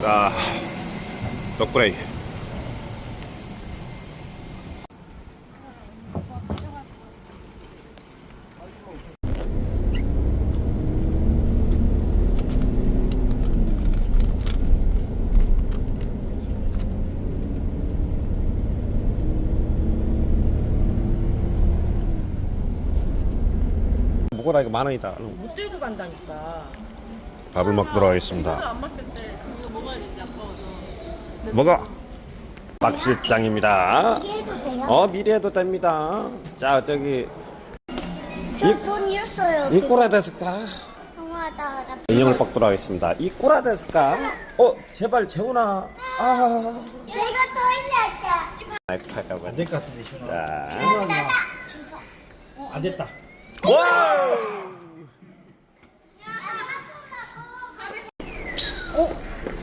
자, 떡브레이. 먹어라 이거 만 원이다. 못 들고 간다니까. 밥을 먹도록 하겠습니다. 안 맞겠대. 지금 이거 먹어야 되지 아까워서. 먹어. 박 실장입니다. 해도 돼요? 어 미리해도 됩니다. 자 저기 저돈 잃었어요. 이 꼬라 됐을까? 통화하다가 나 인형을 먹도록 하겠습니다. 이 꼬라 됐을까? 어 제발 재훈아. 아. 내가 또 잃었다. 할까봐. 안될것 같은데 시원아 자. 시원하냐 안 됐다 와.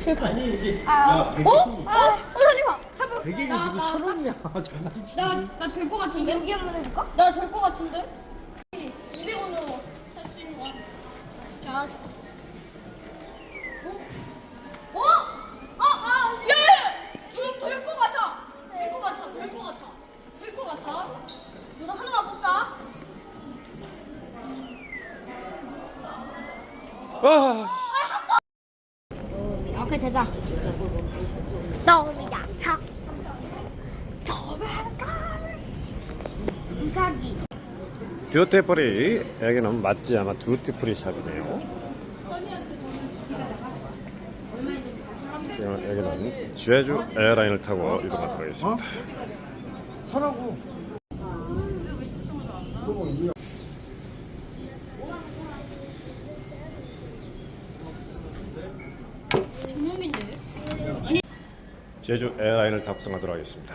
아니 이게 어? 어? 어, 잠시만. 해봐. 베개가 나, 누구 나, 천 원이야 장난 나, 나 될 것 같은데? 여기 한번 해볼까? 나 될 것 같은데? 200원으로 살 수 있는 거. 자. 어? 어? 아, 아, 예! 될, 될것 같아. 될 것 같아. 될 것 같아. 될 것 같아. 누나 하나만 볼까? 와. 오케이 됐다. 너입니다. 하. 우사기. 듀오티프리 여기는 맞지 아마 듀오티프리 샵이네요. 지금 여기는 제주 에어라인을 타고 이동하도록 하겠습니다. 사라고 주먹인데? 제주 에어라인을 탑승하도록 하겠습니다.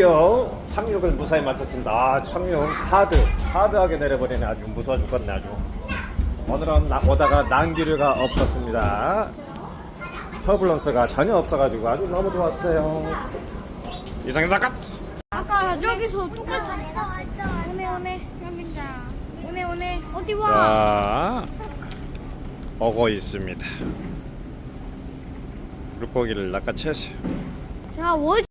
요 착륙을 무사히 마쳤습니다. 아, 착륙 하드, 하드하게 내려버리네. 아주 무서워 죽겠네, 아주. 오늘은 나, 오다가 난기류가 없었습니다. 터블런스가 전혀 없어가지고 아주 너무 좋았어요. 이상의 사건! 아까 여기서 똑같은 오네 오네 현민장. 오네 오네. 어디 와? 자, 오고 있습니다. 물고기를 낚아채세요. 자, 워